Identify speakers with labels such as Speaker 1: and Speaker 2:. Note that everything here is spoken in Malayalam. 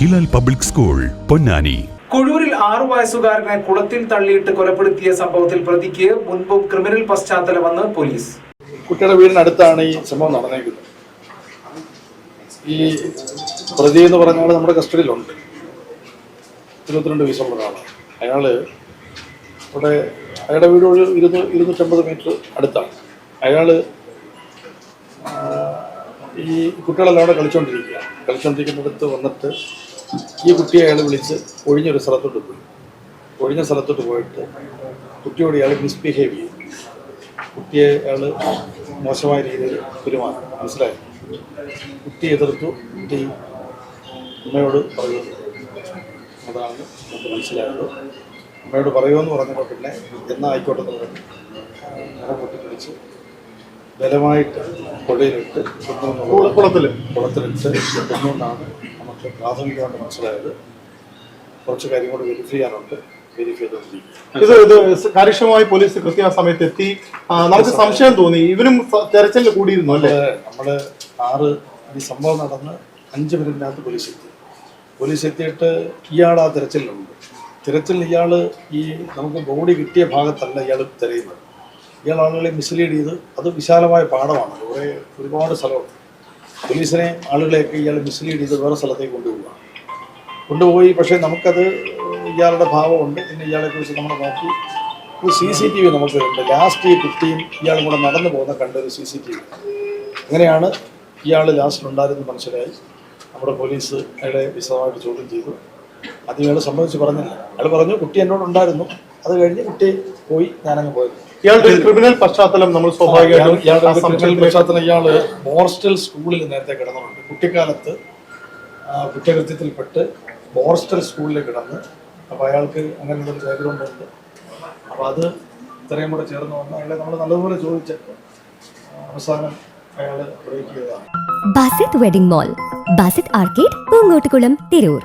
Speaker 1: Hilal public school Ponnani.
Speaker 2: കൊഴൂരിൽ ആറു വയസ്സുകാരനെ കുളത്തിൽ തള്ളിയിട്ട് കൊലപ്പെടുത്തിയ സംഭവത്തിൽ പ്രതിക്ക് മുൻപും ക്രിമിനൽ പശ്ചാത്തലമെന്ന് പോലീസ്.
Speaker 3: കുട്ടിയുടെ വീടിനടുത്താണ് ഈ സംഭവം നടന്നേക്കുന്നത്. ഈ പ്രതി എന്ന് പറഞ്ഞാൽ നമ്മുടെ കസ്റ്റഡിയിലുണ്ട്. ഇരുപത്തിരണ്ട് വയസ്സുള്ള ഒരാളാണ്. അയാൾ ഇവിടെ അയാളുടെ വീട് ഒരു ഇരുന്നൂ ഇരുന്നൂറ്റമ്പത് മീറ്റർ അടുത്താണ്. അയാൾ ഈ കുട്ടികളെല്ലാം അവിടെ കളിച്ചുകൊണ്ടിരിക്കുക കളിച്ചുകൊണ്ടിരിക്കുന്നിടത്ത് വന്നിട്ട് ഈ കുട്ടിയെ അയാൾ വിളിച്ച് ഒഴിഞ്ഞൊരു സ്ഥലത്തോട്ട് പോയി. ഒഴിഞ്ഞ സ്ഥലത്തോട്ട് പോയിട്ട് കുട്ടിയോട് ഇയാൾ മിസ്ബിഹേവ് ചെയ്തു. കുട്ടിയെ അയാൾ മോശമായ രീതിയിൽ പെരുമാറി. മനസ്സിലായി? കുട്ടി എതിർത്തു. കുട്ടി അമ്മയോട് പറയൂ അതാണ് നമുക്ക് മനസ്സിലായത്. അമ്മയോട് പറയുമെന്ന് പറഞ്ഞപ്പോൾ പിന്നെ എന്നാ ആയിക്കോട്ടെ എന്ന് പറഞ്ഞു. കുട്ടി പിടിച്ച് ബലമായിട്ട് പുഴയിലിട്ട്
Speaker 4: കുളത്തിൽ
Speaker 3: കുളത്തിലിട്ട് കൊന്നുകൊണ്ടാണ് നമുക്ക് പ്രാഥമികമായിട്ട് മനസ്സിലായത്. കുറച്ച് കാര്യം കൂടെ വെരിഫൈ ചെയ്യാനുണ്ട്. വെരിഫൈ ചെയ്തുകൊണ്ടിരിക്കും
Speaker 4: ഇത് ഇത് കാര്യക്ഷമമായി പോലീസ് കൃത്യ സമയത്ത് എത്തി നമുക്ക് സംശയം തോന്നി. ഇവരും തെരച്ചിൽ കൂടിയിരുന്നു അല്ലേ?
Speaker 3: നമ്മൾ ആറ് ഈ സംഭവം നടന്ന് അഞ്ച് മിനിറ്റിനകത്ത് പോലീസ് എത്തി. പോലീസ് എത്തിയിട്ട് ഇയാൾ ആ തിരച്ചിലുണ്ട് തിരച്ചിൽ ഇയാൾ ഈ നമുക്ക് ബോഡി കിട്ടിയ ഭാഗത്തല്ല ഇയാൾ തിരയുന്നത്. ഇയാൾ ആളുകളെ മിസ്ലീഡ് ചെയ്ത് അത് വിശാലമായ പാടമാണ് കുറേ ഒരുപാട് സ്ഥലമുണ്ട്. പോലീസിനെ ആളുകളെയൊക്കെ ഇയാൾ മിസ്ലീഡ് ചെയ്ത് വേറെ സ്ഥലത്തേക്ക് കൊണ്ടുപോവുക. കൊണ്ടുപോയി പക്ഷേ നമുക്കത് ഇയാളുടെ ഭാവമുണ്ട്. പിന്നെ ഇയാളെ കുറിച്ച് നമ്മൾ നോക്കി. ഒരു സി സി ടി വി നമുക്ക് ഉണ്ട്. ലാസ്റ്റ് ഈ കുട്ടിയും ഇയാളും കൂടെ നടന്നു പോകുന്ന കണ്ട ഒരു സി സി ടി വി അങ്ങനെയാണ് ഇയാൾ ലാസ്റ്റിൽ ഉണ്ടായിരുന്നു മനസ്സിലായി. നമ്മുടെ പോലീസ് അയാളെ വിശദമായിട്ട് ചോദ്യം ചെയ്തു. അത് ഇയാൾ സംബന്ധിച്ച് പറഞ്ഞില്ല. അയാൾ പറഞ്ഞു കുട്ടി എന്നോട് ഉണ്ടായിരുന്നു. അത് കഴിഞ്ഞ് കുട്ടി പോയി ഞാനങ്ങ് പോയത്.
Speaker 4: ഇയാളുടെ ക്രിമിനൽ പശ്ചാത്തലം നമ്മൾ സ്വാഭാവികമായിട്ടും
Speaker 3: ഇയാൾ
Speaker 4: ആ
Speaker 3: ഒരു ക്രിമിനൽ പശ്ചാത്തലം ഇയാൾ ബോർസ്റ്റൽ സ്കൂളിൽ നേരത്തെ കിടന്നിട്ടുണ്ട് കുട്ടിക്കാലത്ത് കുറ്റകൃത്യത്തിൽപ്പെട്ട് ബോർസ്റ്റൽ സ്കൂളിൽ കിടന്ന് അപ്പോൾ അയാൾക്ക് അങ്ങനെ ഒരു ബാക്ക്ഗ്രൗണ്ട് ഉണ്ട്. അപ്പോൾ അത് ഇത്രയും കൂടെ ചേർന്ന് വന്ന് അയാളെ നമ്മൾ നല്ലതുപോലെ ചോദിച്ചപ്പോൾ അവസാനം അയാൾ ബ്രേക്ക് ചെയ്തതാണ്.
Speaker 5: Basith wedding mall Basith arcade Poongottukulam Tirur.